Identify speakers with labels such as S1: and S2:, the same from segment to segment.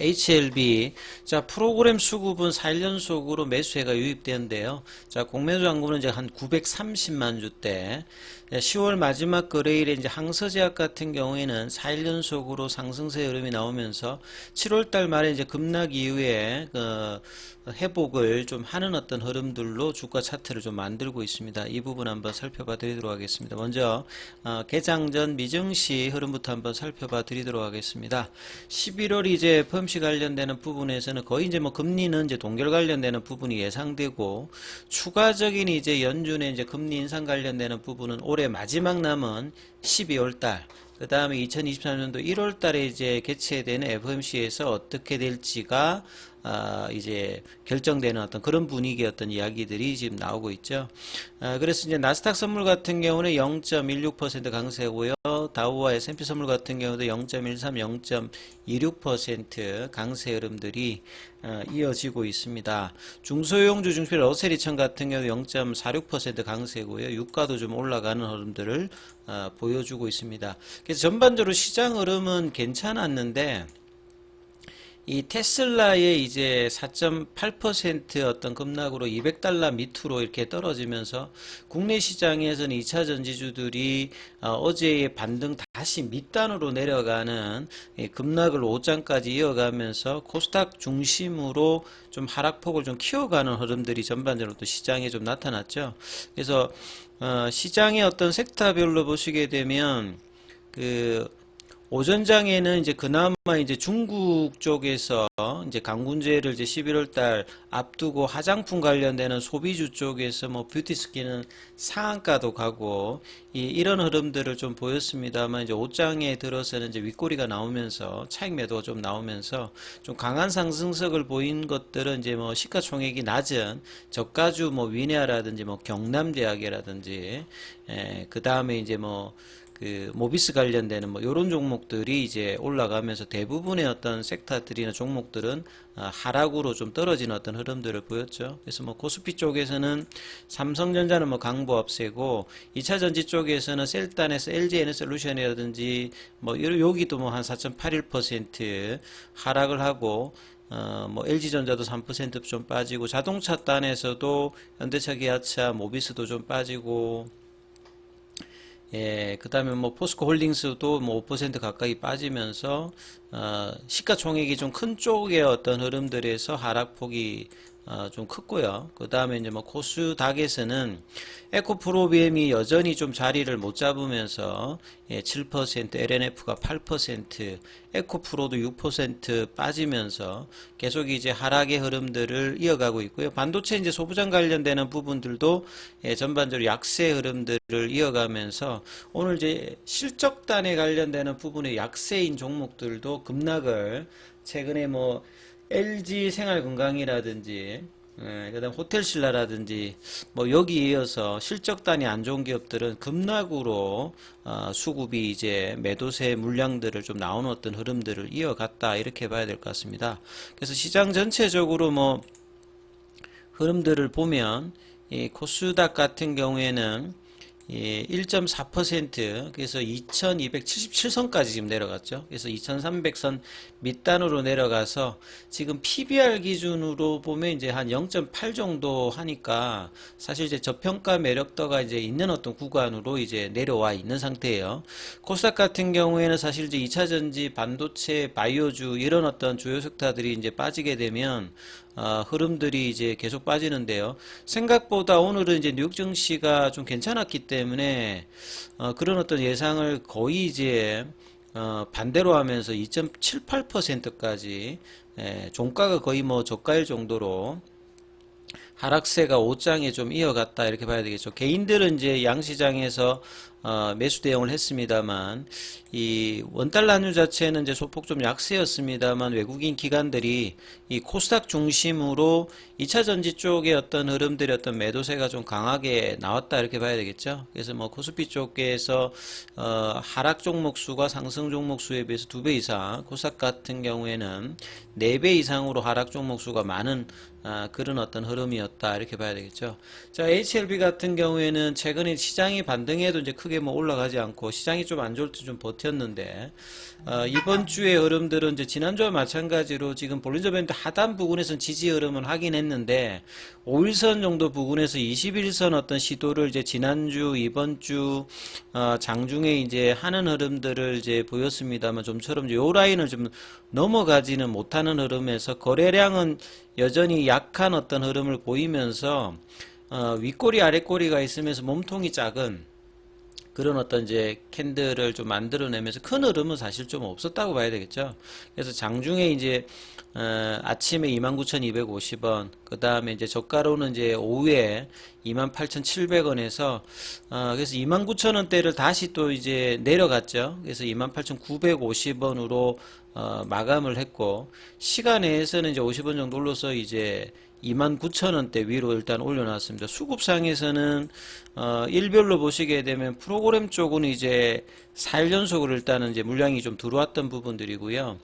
S1: HLB 자 프로그램 수급은 4연속으로 매수세가 유입되는데요. 자 공매도 잔고는 이제 한 930만 주대. 10월 마지막 거래일에 이제 항서제약 같은 경우에는 4연속으로 상승세 흐름이 나오면서 7월 달 말에 이제 급락 이후에 그 회복을 좀 하는 어떤 흐름들로 주가 차트를 좀 만들고 있습니다. 이 부분 한번 살펴봐 드리도록 하겠습니다. 먼저 어, 개장 전 미증시 흐름부터 한번 살펴봐 드리도록 하겠습니다. 11월 이제 펌시 관련되는 부분에서는 거의 이제 뭐 금리는 이제 동결 관련되는 부분이 예상되고 추가적인 이제 연준의 이제 금리 인상 관련되는 부분은 올해 마지막 남은 12월 달 그 다음에 2023년도 1월 달에 이제 개최되는 FOMC에서 어떻게 될지가 아, 이제 결정되는 어떤 그런 분위기의 어떤 이야기들이 지금 나오고 있죠. 아, 그래서 이제 나스닥 선물 같은 경우는 0.16% 강세고요. 다우와 S&P 선물 같은 경우도 0.13, 0.26% 강세 흐름들이 어, 이어지고 있습니다. 중소형주 중심의 러셀이천 같은 경우 0.46% 강세고요. 유가도 좀 올라가는 흐름들을 어, 보여주고 있습니다. 그래서 전반적으로 시장 흐름은 괜찮았는데 이 테슬라의 이제 4.8% 어떤 급락으로 200달러 밑으로 이렇게 떨어지면서 국내 시장에서는 2차 전지주들이 어, 제의 반등 다시 밑단으로 내려가는 이 급락을 5장까지 이어가면서 코스닥 중심으로 좀 하락폭을 좀 키워가는 흐름들이 전반적으로 또 시장에 좀 나타났죠. 그래서 어, 시장의 어떤 섹터별로 보시게 되면 그 오전장에는 이제 그나마 이제 중국 쪽에서 이제 강군제를 이제 11월 달 앞두고 화장품 관련되는 소비주 쪽에서 뭐 뷰티스킨은 상한가도 가고 이, 이런 흐름들을 좀 보였습니다만 이제 옷장에 들어서는 이제 윗꼬리가 나오면서 차익 매도가 좀 나오면서 좀 강한 상승석을 보인 것들은 이제 뭐 시가총액이 낮은 저가주 뭐 위네아라든지 뭐 경남대학이라든지 그 다음에 이제 뭐 그 모비스 관련되는 뭐 이런 종목들이 이제 올라가면서 대부분의 어떤 섹터들이나 종목들은 아, 하락으로 좀 떨어지는 어떤 흐름들을 보였죠. 그래서 뭐 코스피 쪽에서는 삼성전자는 뭐 강보합세고 2차 전지 쪽에서는 셀단에서 LG 에너솔루션이라든지 뭐 여기도 뭐 한 4.81% 하락을 하고 어, 뭐 LG전자도 3%좀 빠지고 자동차 단에서도 현대차, 기아차, 모비스도 좀 빠지고 예, 그 다음에 뭐 포스코 홀딩스도 뭐 5% 가까이 빠지면서, 어, 시가총액이 좀 큰 쪽의 어떤 흐름들에서 하락폭이 어, 좀 컸고요. 그 다음에 이제 뭐 코스닥에서는 에코프로비엠이 여전히 좀 자리를 못 잡으면서 예, 7%, LNF가 8%, 에코프로도 6% 빠지면서 계속 이제 하락의 흐름들을 이어가고 있고요. 반도체 이제 소부장 관련되는 부분들도 예, 전반적으로 약세 흐름들을 이어가면서 오늘 이제 실적단에 관련되는 부분의 약세인 종목들도 급락을 최근에 뭐 LG 생활건강이라든지 예, 그다음 호텔신라라든지 뭐 여기에 이어서 실적단이 안 좋은 기업들은 급락으로 어, 수급이 이제 매도세 물량들을 좀 나오는 어떤 흐름들을 이어갔다 이렇게 봐야 될 것 같습니다. 그래서 시장 전체적으로 뭐 흐름들을 보면 이 코스닥 같은 경우에는 예, 1.4% 그래서 2277선까지 지금 내려갔죠. 그래서 2300선 밑단으로 내려가서 지금 PBR 기준으로 보면 이제 한 0.8 정도 하니까 사실 이제 저평가 매력도가 이제 있는 어떤 구간으로 이제 내려와 있는 상태예요. 코스닥 같은 경우에는 사실 이제 2차 전지, 반도체, 바이오주 이런 어떤 주요 섹터들이 이제 빠지게 되면 어, 흐름들이 이제 계속 빠지는데요. 생각보다 오늘은 이제 뉴욕 증시가 좀 괜찮았기 때문에 어, 그런 어떤 예상을 거의 이제 어, 반대로 하면서 2.78%까지 예, 종가가 거의 뭐 저가일 정도로 하락세가 5장에 좀 이어갔다 이렇게 봐야 되겠죠. 개인들은 이제 양시장에서 어, 매수 대응을 했습니다만 이 원달러 환율 자체는 이제 소폭 좀 약세였습니다만 외국인 기관들이 이 코스닥 중심으로 2차 전지 쪽의 어떤 흐름들이 어떤 매도세가 좀 강하게 나왔다 이렇게 봐야 되겠죠. 그래서 뭐 코스피 쪽에서 어, 하락 종목 수가 상승 종목 수에 비해서 두 배 이상, 코스닥 같은 경우에는 네 배 이상으로 하락 종목 수가 많은 아, 그런 어떤 흐름이었다 이렇게 봐야 되겠죠. 자 HLB 같은 경우에는 최근에 시장이 반등해도 이제 크게 크게 뭐 올라가지 않고 시장이 좀 안 좋을 때 좀 버텼는데 어, 이번 주의 흐름들은 이제 지난주와 마찬가지로 지금 볼린저 밴드 하단 부분에서는 지지 흐름을 하긴 했는데 5일선 정도 부분에서 21선 어떤 시도를 이제 지난주 이번 주 어, 장중에 이제 하는 흐름들을 이제 보였습니다만 좀처럼 요 라인을 좀 넘어가지는 못하는 흐름에서 거래량은 여전히 약한 어떤 흐름을 보이면서 어, 윗꼬리 아랫꼬리가 있으면서 몸통이 작은 그런 어떤 이제 캔들을 좀 만들어내면서 큰 흐름은 사실 좀 없었다고 봐야 되겠죠. 그래서 장중에 이제 어, 아침에 29,250원, 그 다음에 이제 저가로는 이제 오후에 28,700원에서 어, 그래서 29,000원대를 다시 또 이제 내려갔죠. 그래서 28,950원으로 어, 마감을 했고 시간 내에서는 이제 50원 정도 올라서 이제 29,000원대 위로 일단 올려놨습니다. 수급상에서는 어, 일별로 보시게 되면 프로그램 쪽은 이제 4일 연속으로 일단은 이제 물량이 좀 들어왔던 부분들이고요.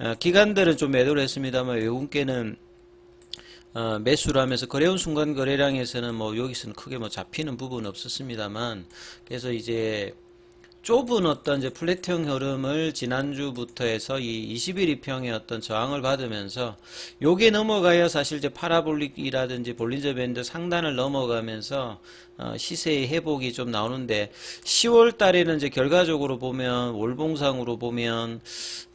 S1: 어, 기관들은 좀 매도를 했습니다만 외국계는 어, 매수를 하면서 거래운 순간 거래량에서는 뭐 여기서는 크게 뭐 잡히는 부분은 없었습니다만 그래서 이제 좁은 어떤 이제 플랫형 흐름을 지난주부터 해서 이 21이 평의 어떤 저항을 받으면서 요게 넘어가야 사실 이제 파라볼릭이라든지 볼린저 밴드 상단을 넘어가면서 어, 시세의 회복이 좀 나오는데 10월 달에는 이제 결과적으로 보면 월봉상으로 보면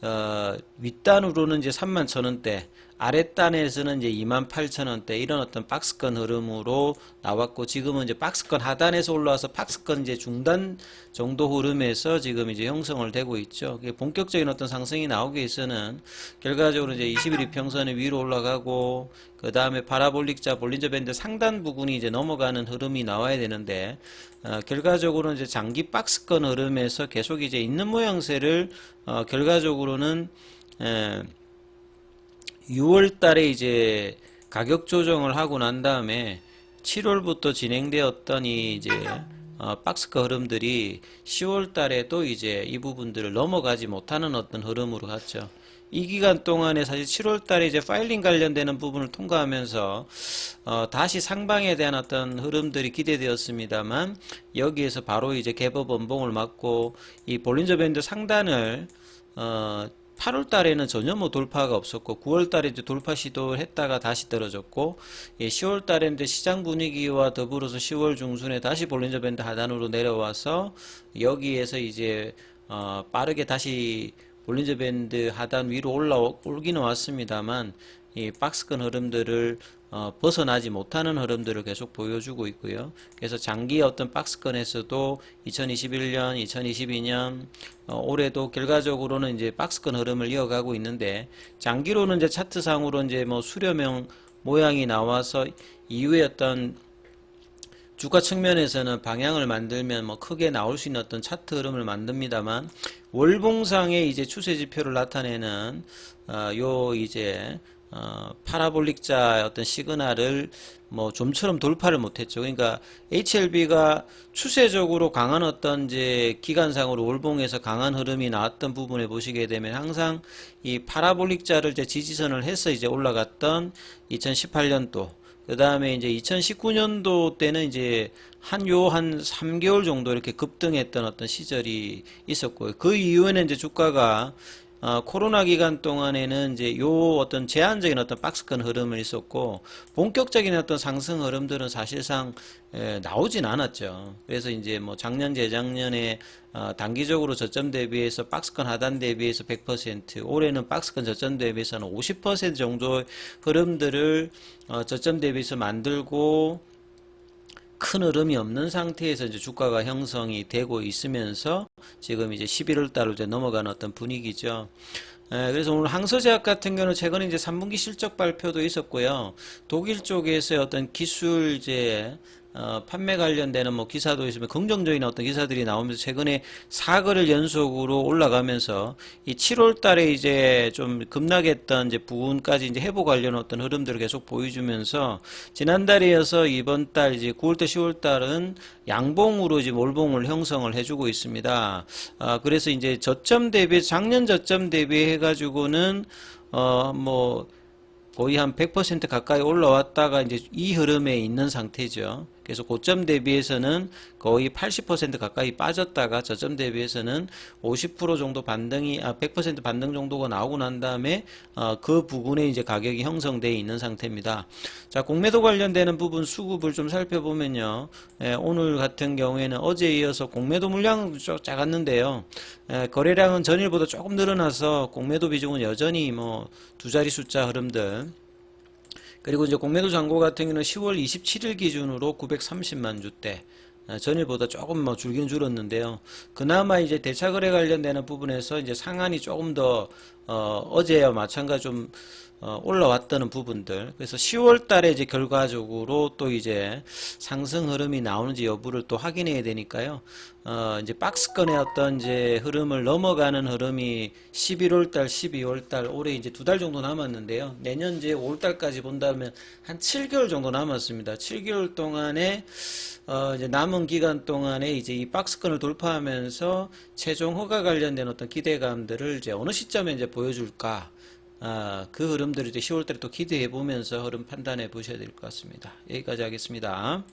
S1: 어, 윗단으로는 이제 3만 천 원대 아랫단에서는 이제 28,000원대 이런 어떤 박스권 흐름으로 나왔고 지금은 이제 박스권 하단에서 올라와서 박스권 이제 중단 정도 흐름에서 지금 이제 형성을 되고 있죠. 본격적인 어떤 상승이 나오기 위해서는 결과적으로 이제 21일 평선이 위로 올라가고 그 다음에 파라볼릭자 볼린저 밴드 상단 부분이 이제 넘어가는 흐름이 나와야 되는데 어, 결과적으로 이제 장기 박스권 흐름에서 계속 이제 있는 모양새를 어, 결과적으로는 에, 6월 달에 이제 가격 조정을 하고 난 다음에 7월부터 진행되었던 이 이제 어, 박스권 흐름들이 10월 달에 또 이제 이 부분들을 넘어가지 못하는 어떤 흐름으로 갔죠. 이 기간 동안에 사실 7월 달에 이제 파일링 관련되는 부분을 통과하면서 어, 다시 상방에 대한 어떤 흐름들이 기대되었습니다만 여기에서 바로 이제 개법 원봉을 맞고 이 볼린저 밴드 상단을 어, 8월 달에는 전혀 뭐 돌파가 없었고 9월 달에 이제 돌파 시도를 했다가 다시 떨어졌고 예, 10월 달에 이제 시장 분위기와 더불어서 10월 중순에 다시 볼린저 밴드 하단으로 내려와서 여기에서 이제 어, 빠르게 다시 볼린저 밴드 하단 위로 올라 오기는 왔습니다만 이 박스권 흐름들을 어, 벗어나지 못하는 흐름들을 계속 보여주고 있고요. 그래서 장기 어떤 박스권에서도 2021년, 2022년 어, 올해도 결과적으로는 이제 박스권 흐름을 이어가고 있는데 장기로는 이제 차트상으로 이제 뭐 수렴형 모양이 나와서 이후에 어떤 주가 측면에서는 방향을 만들면 뭐 크게 나올 수 있는 어떤 차트 흐름을 만듭니다만 월봉상의 이제 추세 지표를 나타내는 어, 요 이제 어, 파라볼릭자 어떤 시그널을 뭐 좀처럼 돌파를 못했죠. 그러니까 HLB가 추세적으로 강한 어떤 이제 기간상으로 월봉에서 강한 흐름이 나왔던 부분에 보시게 되면 항상 이 파라볼릭자를 이제 지지선을 해서 이제 올라갔던 2018년도 그 다음에 이제 2019년도 때는 이제 한 요한 3개월 정도 이렇게 급등했던 어떤 시절이 있었고요. 그 이후에는 이제 주가가 어, 코로나 기간 동안에는 이제 요 어떤 제한적인 어떤 박스권 흐름을 있었고 본격적인 어떤 상승 흐름들은 사실상 에, 나오진 않았죠. 그래서 이제 뭐 작년 재작년에 어, 단기적으로 저점 대비해서 박스권 하단 대비해서 100% 올해는 박스권 저점 대비해서는 50% 정도의 흐름들을 어, 저점 대비해서 만들고 큰 흐름이 없는 상태에서 이제 주가가 형성이 되고 있으면서 지금 이제 11월 달로 이제 넘어가는 어떤 분위기죠. 에, 그래서 오늘 항서제약 같은 경우는 최근에 이제 3분기 실적 발표도 있었고요. 독일 쪽에서 어떤 기술 이제 어, 판매 관련되는 뭐 기사도 있으면 긍정적인 어떤 기사들이 나오면서 최근에 사거를 연속으로 올라가면서 이 7월 달에 이제 좀 급락했던 이제 부분까지 이제 회복 관련 어떤 흐름들을 계속 보여주면서 지난달에 이어서 이번 달 이제 9월 달 10월 달은 양봉으로 이제 몰봉을 형성을 해주고 있습니다. 아, 그래서 이제 저점 대비 작년 저점 대비해 가지고는 어뭐 거의 한 100% 가까이 올라왔다가 이제 이 흐름에 있는 상태죠. 그래서 고점 대비해서는 거의 80% 가까이 빠졌다가 저점 대비해서는 50% 정도 반등이 아 100% 반등 정도가 나오고 난 다음에 어, 그 부분에 이제 가격이 형성되어 있는 상태입니다. 자, 공매도 관련되는 부분 수급을 좀 살펴보면요. 예, 오늘 같은 경우에는 어제에 이어서 공매도 물량은 좀 작았는데요. 예, 거래량은 전일보다 조금 늘어나서 공매도 비중은 여전히 뭐 두 자리 숫자 흐름들 그리고 이제 공매도 잔고 같은 경우는 10월 27일 기준으로 930만 주대. 아, 전일보다 조금 뭐 줄긴 줄었는데요. 그나마 이제 대차 거래 관련되는 부분에서 이제 상한이 조금 더 어, 어제와 마찬가지 좀 어, 올라왔다는 부분들. 그래서 10월 달에 이제 결과적으로 또 이제 상승 흐름이 나오는지 여부를 또 확인해야 되니까요. 어, 이제 박스권의 어떤 이제 흐름을 넘어가는 흐름이 11월 달, 12월 달, 올해 이제 두 달 정도 남았는데요. 내년 이제 5월 달까지 본다면 한 7개월 정도 남았습니다. 7개월 동안에 어, 이제 남은 기간 동안에 이제 이 박스권을 돌파하면서 최종 허가 관련된 어떤 기대감들을 이제 어느 시점에 이제 보여줄까? 아, 그 흐름들을 이제 10월 달에 또 기대해 보면서 흐름 판단해 보셔야 될 것 같습니다. 여기까지 하겠습니다.